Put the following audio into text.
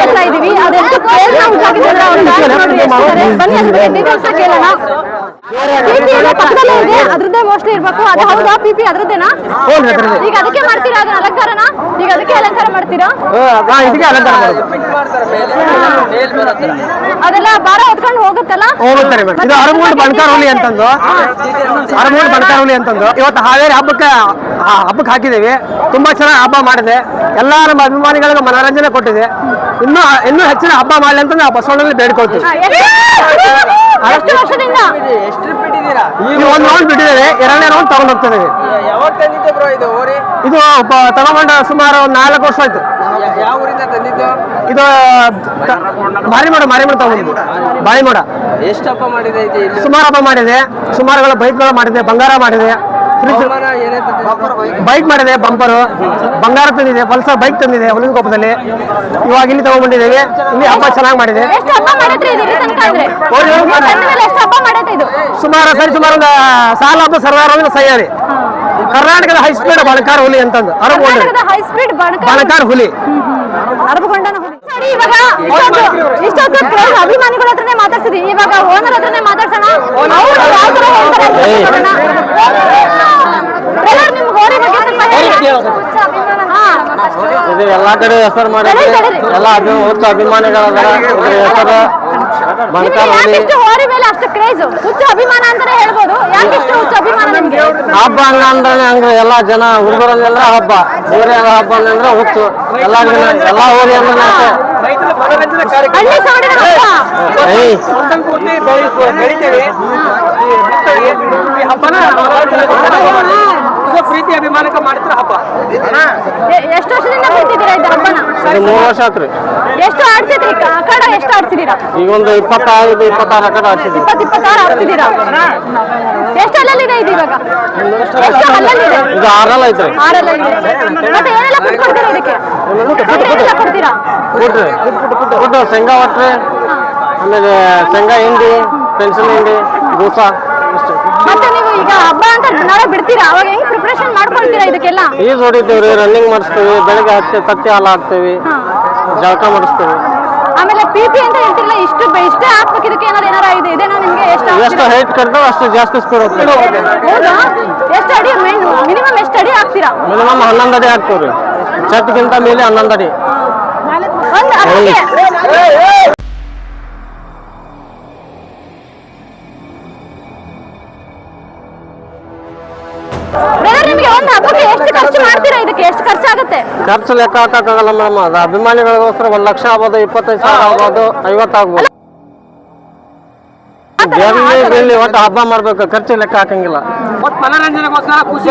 ಹುಟ್ಟಾಕಿದ್ರೆ ಅವ್ರು ನೋಡಿ ಎಷ್ಟಿದ್ದಾರೆ ಬನ್ನಿ ಅದ್ರ ಬಗ್ಗೆ ಡೀಟೇಲ್ಸ್ ಕೇಳೋಣ. ಪಿಪಿ ಪಕ್ಕದಲ್ಲೇ ಇದೆ. ಅದ್ರದ್ದೇ ಮೋಸ್ಟ್ಲಿ ಇರ್ಬೇಕು. ಅದು ಹೌದಾ? ಪಿಪಿ ಅದ್ರದ್ದೇನಾ? ಈಗ ಅದಕ್ಕೆ ಮಾಡ್ತೀರಾ? ಅದನ್ನ ಅಲಂಕಾರನ? ಈಗ ಅದಕ್ಕೆ ಅಲಂಕಾರ ಮಾಡ್ತೀರಾ? ಅದೆಲ್ಲ ಭಾರ ಹೊತ್ಕೊಂಡು ಹೋಗುತ್ತಲ್ಲ? ಹೋಗುತ್ತಾರೆ ಮೇಡಮ್. ಇದು ಅರಮೂಡ್ ಬಣಕಾರ್ ಹುಲಿ ಅಂತಂದು. ಅರಮೂಡ್ ಬಣಕಾರ್ ಅಂತಂದು. ಇವತ್ತು ಹಾವೇರಿ ಹಬ್ಬಕ್ಕೆ ಹಬ್ಬಕ್ಕೆ ಹಾಕಿದ್ದೀವಿ. ತುಂಬಾ ಚೆನ್ನಾಗಿ ಹಬ್ಬ ಮಾಡಿದೆ. ಎಲ್ಲ ನಮ್ಮ ಅಭಿಮಾನಿಗಳಿಗೆ ಮನೋರಂಜನೆ ಕೊಟ್ಟಿದೆ. ಇನ್ನೂ ಇನ್ನು ಹೆಚ್ಚಿನ ಹಬ್ಬ ಮಾಡಲಿ ಅಂತ ನಾವು ಬಸವಣ್ಣಲ್ಲಿ ಬೇಡ್ಕೊಳ್ತೀವಿ ಎಷ್ಟು- ಎಷ್ಟು ವರ್ಷದಿಂದ? ಎಷ್ಟು ಟ್ರಿಪ್ ಈಗ ಒಂದು ರೌಂಡ್ ಬಿಟ್ಟಿದ್ದೇವೆ. ಎರಡನೇ ರೌಂಡ್ ತಗೊಂಡು ಹೋಗ್ತಿದ್ದೀವಿ ಯಾವಾಗ ತಂದಿದ್ದೆ ಬ್ರೋ ಇದು? ಓರಿ ಇದು ಬ- ತಗೊಂಡ ಸುಮಾರು ಒಂದು ನಾಲ್ಕು ವರ್ಷ ಆಯ್ತು. ಯಾವ ಊರಿಂದ ತಂದಿದ್ದು? ಇದು ಮಾರಿಮೋಡ ಮಾರಿಮೋಡ ತಗೊಂಡಿದ್ದು. ಬಾಯಿಮೋಡ ಎಷ್ಟು ಹಬ್ಬ ಮಾಡಿದೆ ಇದು ಸುಮಾರು ಹಬ್ಬ ಮಾಡಿದೆ. ಸುಮಾರುಗಳ ಬೈಕ್ಗಳು ಮಾಡಿದೆ ಬಂಗಾರ ಮಾಡಿದೆ. ಬೈಕ್ ಮಾಡಿದೆ ಬಂಪರ್ ಬಂಗಾರ ತಂದಿದೆ ಪಲ್ಸರ್ ಬೈಕ್ ತಂದಿದೆ ಹುಲಿನಕೊಪ್ಪದಲ್ಲಿ ಇವಾಗ ಇಲ್ಲಿ ತಗೊಂಡ್ಬಂದಿದ್ದೇವೆ ಇಲ್ಲಿ ಹಬ್ಬ ಚೆನ್ನಾಗಿ ಮಾಡಿದೆ. ಸುಮಾರು ಸರಿ ಸುಮಾರು ಒಂದು ಸಾಲ ಹಬ್ಬ ಸರ್ದಾರ ಸಹ್ಯಾರಿ ಕರ್ನಾಟಕದ ಹೈ ಸ್ಪೀಡ್ ಬಣಕಾರ ಹುಲಿ ಅಂತಂದು. ಅರಬ್ ಕರ್ನಾಟಕದ ಹೈ ಸ್ಪೀಡ್ ಬಣಕಾರ ಹುಲಿ. ಅಭಿಮಾನಿಗಳ ಹತ್ರನೇ ಮಾತಾಡ್ಸಿದ್ವಿ ಇವಾಗ ಓನರ್ ಹತ್ರನೇ ಮಾತಾಡ್ಸೋಣ. ಇದು ಎಲ್ಲಾ ಕಡೆ ಹೆಸರು ಮಾಡಿ ತಡೀರಿ. ಎಲ್ಲ ಹುಚ್ಚ ಅಭಿಮಾನಿಗಳದಾರ ಇದ್ರ ಹೆಸರು ನಿಮ್ಗೆ ಯಾಕಿಷ್ಟು ಹೋರಿ ಮೇಲೆ ಅಷ್ಟು ಕ್ರೇಜ್ ಹುಚ್ಚು ಅಭಿಮಾನ ಅಂತಾನೆ ಹೇಳ್ಬೋದು. ಯಾಕಿಷ್ಟು ಹುಚ್ಚು ಅಭಿಮಾನ ನಿಮ್ಗೆ? ಹಬ್ಬ ಹಂಗ ಅಂದ್ರೆ ಹಂಗ ಎಲ್ಲಾ ಜನ ಹುಡುಗರಲ್ಲೆಲ್ಲ ಹಬ್ಬ. ಊರೇ ಹಬ್ಬ ಅಂದ್ರೆ ಹುಚ್ಚು ಎಲ್ಲಾ ಜನ ಎಲ್ಲಾ ಊರಿ ಅಂದ್ರೆ ಹಳ್ಳಿ ಹಬ್ಬ. ಬೆಳಿತೇವೆ. ಹಬ್ಬನ ಇದು ಪ್ರೀತಿ ಅಭಿಮಾನಕ್ಕೆ ಮಾಡ್ತಿರೋ ಹಬ್ಬ. ಎಷ್ಟು ವರ್ಷದಿಂದ ಬಿಟ್ಟಿದ್ದೀರಾ ಇದು ಹಬ್ಬನ? ಇದು ಮೂರು ವರ್ಷ ಆತ್ರಿ. ಎಷ್ಟು ಆಡ್ಸಿದ್ರಿ? ಕಡ ಎಷ್ಟು ಆಡ್ಸಿದೀರಾ ಈಗ ಒಂದು ಇಪ್ಪತ್ತೈದು ಇಪ್ಪತ್ತಾರು ಕಡೆ ಇಪ್ಪತ್ತಾರು ಆಡ್ಸಿದೀರಾ ಎಷ್ಟು ಅಲ್ಲಲ್ಲಿದೆ ಇದು ಇವಾಗ? ಎಷ್ಟು ಇದು ಆರಲ್ಲ ಐತ್ರಿ. ಆರಲ್ಲಲ್ಲಿದೆ. ಮತ್ತೆ ಏನೆಲ್ಲ ಫುಡ್ ಕೊಡ್ತೀರಾ ಇದಕ್ಕೆ ಏನೆಲ್ಲ ಕೊಡ್ತೀರಾ? ಕೊಡ್ರಿ. ಕೊಟ್ಟು ಶೇಂಗಾ ಒಟ್ರಿ ಆಮೇಲೆ ಶೇಂಗಾ ಹಿಂಡಿ ಪೆನ್ಸಿಲ್ ಹಿಂಡಿ ಇಷ್ಟು ಮತ್ತೆ ನೀವು ಈಗ ಹಬ್ಬ ಅಂತ ನಾಳೆ ಬಿಡ್ತೀರಾ? ಈಜ್ ಹೊಡಿತೀವ್ರಿ ರನ್ನಿಂಗ್ ಮಾಡಿಸ್ತೇವೆ ಬೆಳಗ್ಗೆ ಹಚ್ಚಿ ತತ್ತಿ ಹಾಲು ಹಾಕ್ತೇವೆ ಹಾ. ಜಳಕ ಮಾಡಿಸ್ತೇವೆ. ಆಮೇಲೆ ಪಿ ಪಿ ಅಂತ ಹೇಳ್ತಿರಲ್ಲ ಇಷ್ಟು ಬೆ- ಇಷ್ಟೇ ಹಾಕ್ಬೇಕು ಇದಕ್ಕೆ ಏನಾದ್ರು ಏನಾರ ಇದೆ ಇದೇನೋ ನಿಮ್ಗೆ? ಎಷ್ಟು ಎಷ್ಟು ಹಾಕ್ತೀರಾ? ಹೈಟ್ ಕಟ್ತಾವ ಅಷ್ಟು ಜಾಸ್ತಿ ಸ್ಪೀಡ್ ಹೋಗ್ತೀವಿ ಹೌದಾ? ಎಷ್ಟು ಅಡಿ ಮಿನಿಮಮ್ ಎಷ್ಟು ಅಡಿ ಹಾಕ್ತೀರಾ? ಮಿನಿಮಮ್ ಹನ್ನೊಂದು ಅಡಿ ಹಾಕ್ತೀವ್ರಿ. ಚಟ್ಗಿಂತ ಮೇಲೆ ಹನ್ನೊಂದು ಅಡಿ. ಒಂದು ಒಂದು ಹಬ್ಬಕ್ಕೆ ಎಷ್ಟು ಖರ್ಚು ಮಾಡ್ತೀರಾ ಇದಕ್ಕೆ ಎಷ್ಟು ಖರ್ಚಾಗುತ್ತೆ ಖರ್ಚು ಲೆಕ್ಕ ಹಾಕಕ್ಕಾಗಲ್ಲ ಮೇಡಮ್ ಅದು ಅಭಿಮಾನಿಗಳಿಗೋಸ್ಕರ ಒಂದ್ ಲಕ್ಷ ಆಗ್ಬೋದು ಇಪ್ಪತ್ತೈದು ಸಾವಿರ ಆಗ್ಬೋದು ಐವತ್ತಾಗ್ಬೋದು ಇಲ್ಲಿ ಗೆಲ್ಲಿ ಒಟ್ಟು ಹಬ್ಬ ಮಾಡ್ಬೇಕು ಖರ್ಚು ಲೆಕ್ಕ ಹಾಕಂಗಿಲ್ಲ ಮನರಂಜನೆಗೋಸ್ಕರ ಖುಷಿ